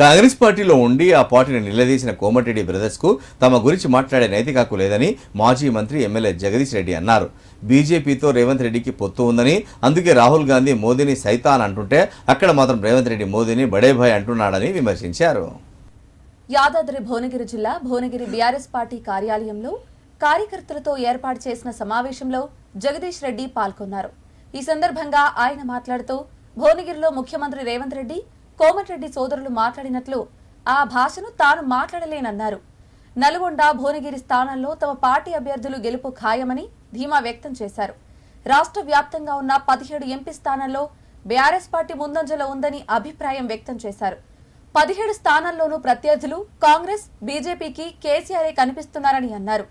కాంగ్రెస్ పార్టీలో ఉండి ఆ పార్టీని నిలదీసిన కోమటిరెడ్డి బ్రదర్స్కు తమ గురించి మాట్లాడే నైతిక హక్కు లేదని మాజీ మంత్రి ఎమ్మెల్యే జగదీష్ రెడ్డి అన్నారు. బీజేపీతో రేవంత్ రెడ్డికి పొత్తు ఉందని అందుకే రాహుల్ గాంధీ మోదీని సైతాన్ అంటుంటే అక్కడ మాత్రం రేవంత్ రెడ్డి మోదీని బడేభాయ్ అంటున్నాడని విమర్శించారు. యాదాద్రి భువనగిరి జిల్లా భువనగిరి బీఆర్ఎస్ పార్టీ కార్యాలయంలో కార్యకర్తలతో ఏర్పాటు చేసిన సమావేశంలో జగదీష్ రెడ్డి పాల్గొన్నారు. ఈ సందర్భంగా ఆయన మాట్లాడుతూ భువనగిరిలో ముఖ్యమంత్రి రేవంత్ రెడ్డి కోమటిరెడ్డి సోదరులు మాట్లాడినట్లు ఆ భాషను తాను మాట్లాడలేనన్నారు. నల్గొండ భువనగిరి స్థానాల్లో తమ పార్టీ అభ్యర్థులు గెలుపు ఖాయమని ధీమా వ్యక్తం చేశారు. రాష్ట్ర వ్యాప్తంగా ఉన్న పదిహేడు ఎంపీ స్థానాల్లో బీఆర్ఎస్ పార్టీ ముందంజలో ఉందని అభిప్రాయం వ్యక్తం చేశారు. పదిహేడు స్థానాల్లోనూ ప్రత్యర్థులు కాంగ్రెస్ బీజేపీకి కేసీఆరే కనిపిస్తున్నారని అన్నారు.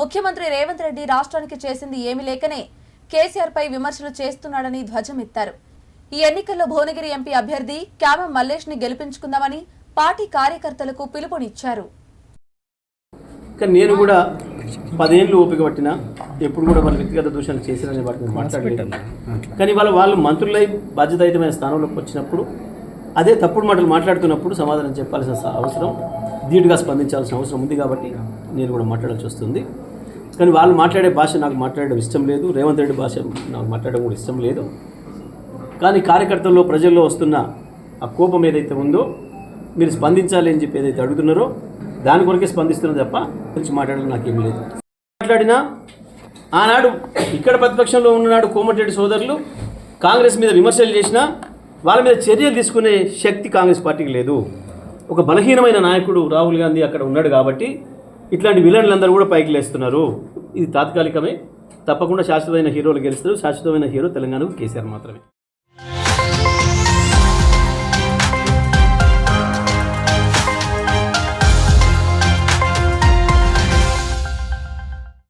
ముఖ్యమంత్రి రేవంత్ రెడ్డి రాష్ట్రానికి చేసింది ఏమీ లేకనే కేసీఆర్ పై విమర్శలు చేస్తున్నాడని ధ్వజమెత్తారు. ఈ ఎన్నికల్లో భువనగిరి ఎంపీ అభ్యర్థి క్యామం మల్లేష్ని గెలిపించుకుందామని పార్టీ కార్యకర్తలకు పిలుపునిచ్చారు. కానీ నేను కూడా పదేళ్ళు ఓపిక పట్టిన ఎప్పుడు కూడా వాళ్ళ వ్యక్తిగత దూషణలు చేశారనే వాటిని మాట్లాడలేదు. కానీ వాళ్ళ వాళ్ళు మంత్రులై బాధ్యతాయుతమైన స్థానంలోకి వచ్చినప్పుడు అదే తప్పుడు మాటలు మాట్లాడుతున్నప్పుడు సమాధానం చెప్పాల్సిన అవసరం ధీటుగా స్పందించాల్సిన అవసరం ఉంది కాబట్టి నేను కూడా మాట్లాడాల్సి వస్తుంది. కానీ వాళ్ళు మాట్లాడే భాష నాకు మాట్లాడడం ఇష్టం లేదు. రేవంత్ రెడ్డి భాష నాకు మాట్లాడడం కూడా ఇష్టం లేదు. కానీ కార్యకర్తల్లో ప్రజల్లో వస్తున్న ఆ కోపం ఏదైతే ఉందో మీరు స్పందించాలి అని చెప్పి ఏదైతే అడుగుతున్నారో దాని కొరకే స్పందిస్తున్నారు తప్ప గురించి మాట్లాడడం నాకేం లేదు. మాట్లాడినా ఆనాడు ఇక్కడ ప్రతిపక్షంలో ఉన్ననాడు కోమటిరెడ్డి సోదరులు కాంగ్రెస్ మీద విమర్శలు చేసినా వాళ్ళ మీద చర్యలు తీసుకునే శక్తి కాంగ్రెస్ పార్టీకి లేదు. ఒక బలహీనమైన నాయకుడు రాహుల్ గాంధీ అక్కడ ఉన్నాడు కాబట్టి ఇట్లాంటి విలన్లందరూ కూడా పైకి లేస్తున్నారు. ఇది తాత్కాలికమే. తప్పకుండా శాశ్వతమైన హీరోలు గెలుస్తారు. శాశ్వతమైన హీరో తెలంగాణకు కేసీఆర్ మాత్రమే.